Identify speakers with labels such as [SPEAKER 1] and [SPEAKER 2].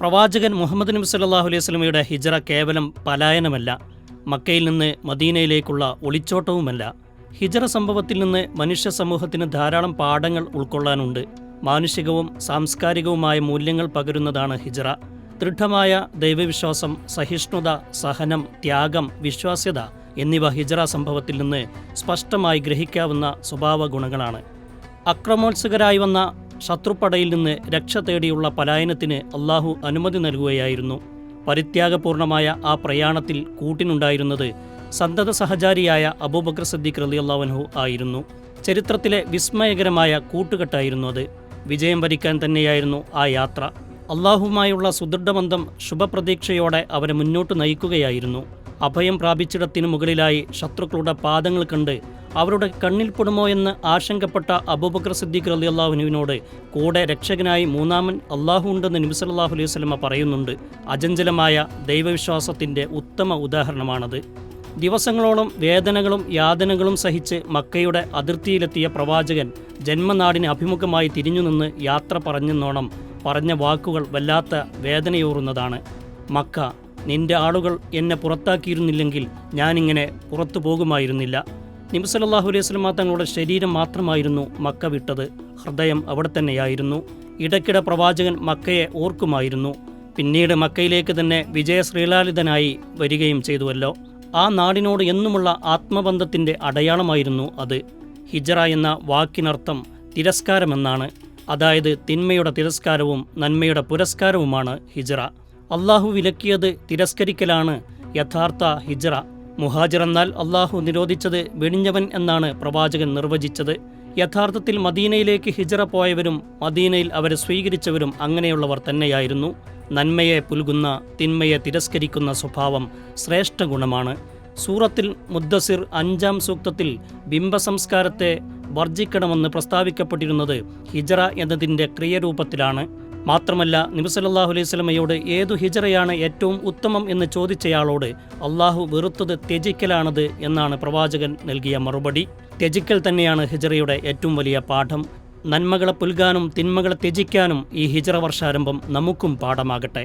[SPEAKER 1] പ്രവാചകൻ മുഹമ്മദ് നബി സല്ലാഹു അലൈഹി വസല്ലമയുടെ ഹിജറ കേവലം പലായനമല്ല മക്കയിൽ നിന്ന് മദീനയിലേക്കുള്ള ഒളിച്ചോട്ടവുമല്ല. ഹിജറ സംഭവത്തിൽ നിന്ന് മനുഷ്യ സമൂഹത്തിന് ധാരാളം പാഠങ്ങൾ ഉൾക്കൊള്ളാനുണ്ട്. മാനുഷികവും സാംസ്കാരികവുമായ മൂല്യങ്ങൾ പകരുന്നതാണ് ഹിജറ. ദൃഢമായ ദൈവവിശ്വാസം സഹിഷ്ണുത സഹനം ത്യാഗം വിശ്വാസ്യത എന്നിവ ഹിജറ സംഭവത്തിൽ നിന്ന് സ്പഷ്ടമായി ഗ്രഹിക്കാവുന്ന സ്വഭാവ ഗുണങ്ങളാണ് അക്രമോത്സുകരായി വന്ന ശത്രുപ്പടയിൽ നിന്ന് രക്ഷ തേടിയുള്ള പലായനത്തിന് അള്ളാഹു അനുമതി നൽകുകയായിരുന്നു. പരിത്യാഗപൂർണമായ ആ പ്രയാണത്തിൽ കൂട്ടിനുണ്ടായിരുന്നത് സന്തത സഹചാരിയായ അബൂബക്കർ സദ്ദീഖ് റളിയല്ലാഹു ആയിരുന്നു. ചരിത്രത്തിലെ വിസ്മയകരമായ കൂട്ടുകെട്ടായിരുന്നു അത്. വിജയം വരിക്കാൻ തന്നെയായിരുന്നു ആ യാത്ര. അള്ളാഹുമായുള്ള സുദൃഢബന്ധം ശുഭപ്രതീക്ഷയോടെ അവരെ മുന്നോട്ട് നയിക്കുകയായിരുന്നു. അഭയം പ്രാപിച്ചിടത്തിനു മുകളിലായി ശത്രുക്കളുടെ പാദങ്ങൾ കണ്ട് അവരുടെ കണ്ണിൽപ്പെടുമോ എന്ന് ആശങ്കപ്പെട്ട അബൂബക്കർ സിദ്ദീഖ് അലി അള്ളാഹുനുവിനോട് കൂടെ രക്ഷകനായി മൂന്നാമൻ അള്ളാഹു ഉണ്ടെന്ന് നബി അള്ളാഹു അലൈഹി സ്വലമ പറയുന്നുണ്ട്. അചഞ്ചലമായ ദൈവവിശ്വാസത്തിന്റെ ഉത്തമ ഉദാഹരണമാണത്. ദിവസങ്ങളോളം വേദനകളും യാതനകളും സഹിച്ച് മക്കയുടെ അതിർത്തിയിലെത്തിയ പ്രവാചകൻ ജന്മനാടിന് അഭിമുഖമായി തിരിഞ്ഞു നിന്ന് യാത്ര പറഞ്ഞെന്നോണം പറഞ്ഞ വാക്കുകൾ വല്ലാത്ത വേദനയൂറുന്നതാണ്. മക്ക നിന്റെ ആളുകൾ എന്നെ പുറത്താക്കിയിരുന്നില്ലെങ്കിൽ ഞാനിങ്ങനെ പുറത്തു പോകുമായിരുന്നില്ല. നിംസലല്ലാഹു അലൈഹി സ്വലമ തങ്ങളുടെ ശരീരം മാത്രമായിരുന്നു മക്ക വിട്ടത്. ഹൃദയം അവിടെ തന്നെയായിരുന്നു. ഇടയ്ക്കിടെ പ്രവാചകൻ മക്കയെ ഓർക്കുമായിരുന്നു. പിന്നീട് മക്കയിലേക്ക് തന്നെ വിജയശ്രീലാളിതനായി വരികയും ചെയ്തുവല്ലോ. ആ നാടിനോട് എന്നുമുള്ള ആത്മബന്ധത്തിന്റെ അടയാളമായിരുന്നു അത്. ഹിജറ എന്ന വാക്കിനർത്ഥം തിരസ്കാരമെന്നാണ്. അതായത് തിന്മയുടെ തിരസ്കാരവും നന്മയുടെ പുരസ്കാരവുമാണ് ഹിജറ. അള്ളാഹു വിലക്കിയത് തിരസ്കരിക്കലാണ്. യഥാർത്ഥ ഹിജ്റ. മുഹാജിർ എന്നാൽ അള്ളാഹു നിരോധിച്ചത് വെണിഞ്ഞവൻ എന്നാണ് പ്രവാചകൻ നിർവചിച്ചത്. യഥാർത്ഥത്തിൽ മദീനയിലേക്ക് ഹിജറ പോയവരും മദീനയിൽ അവരെ സ്വീകരിച്ചവരും അങ്ങനെയുള്ളവർ തന്നെയായിരുന്നു. നന്മയെ പുൽകുന്ന തിന്മയെ തിരസ്കരിക്കുന്ന സ്വഭാവം ശ്രേഷ്ഠ ഗുണമാണ്. സൂറത്തിൽ മുദ്ദസിർ അഞ്ചാം സൂക്തത്തിൽ ബിംബസംസ്കാരത്തെ വർജിക്കണമെന്ന് പ്രസ്താവിക്കപ്പെട്ടിരുന്നത് ഹിജറ എന്നതിന്റെ ക്രിയരൂപത്തിലാണ്. മാത്രമല്ല നബിസല്ലാഹു അലൈഹി സ്വലമയോട് ഏതു ഹിജറയാണ് ഏറ്റവും ഉത്തമം എന്ന് ചോദിച്ചയാളോട് അള്ളാഹു വെറുത്തത് ത്യജിക്കലാണത് എന്നാണ് പ്രവാചകൻ നൽകിയ മറുപടി. ത്യജിക്കൽ തന്നെയാണ് ഹിജറയുടെ ഏറ്റവും വലിയ പാഠം. നന്മകളെ പുൽകാനും തിന്മകളെ ത്യജിക്കാനും ഈ ഹിജറ വർഷാരംഭം നമുക്കും പാഠമാകട്ടെ.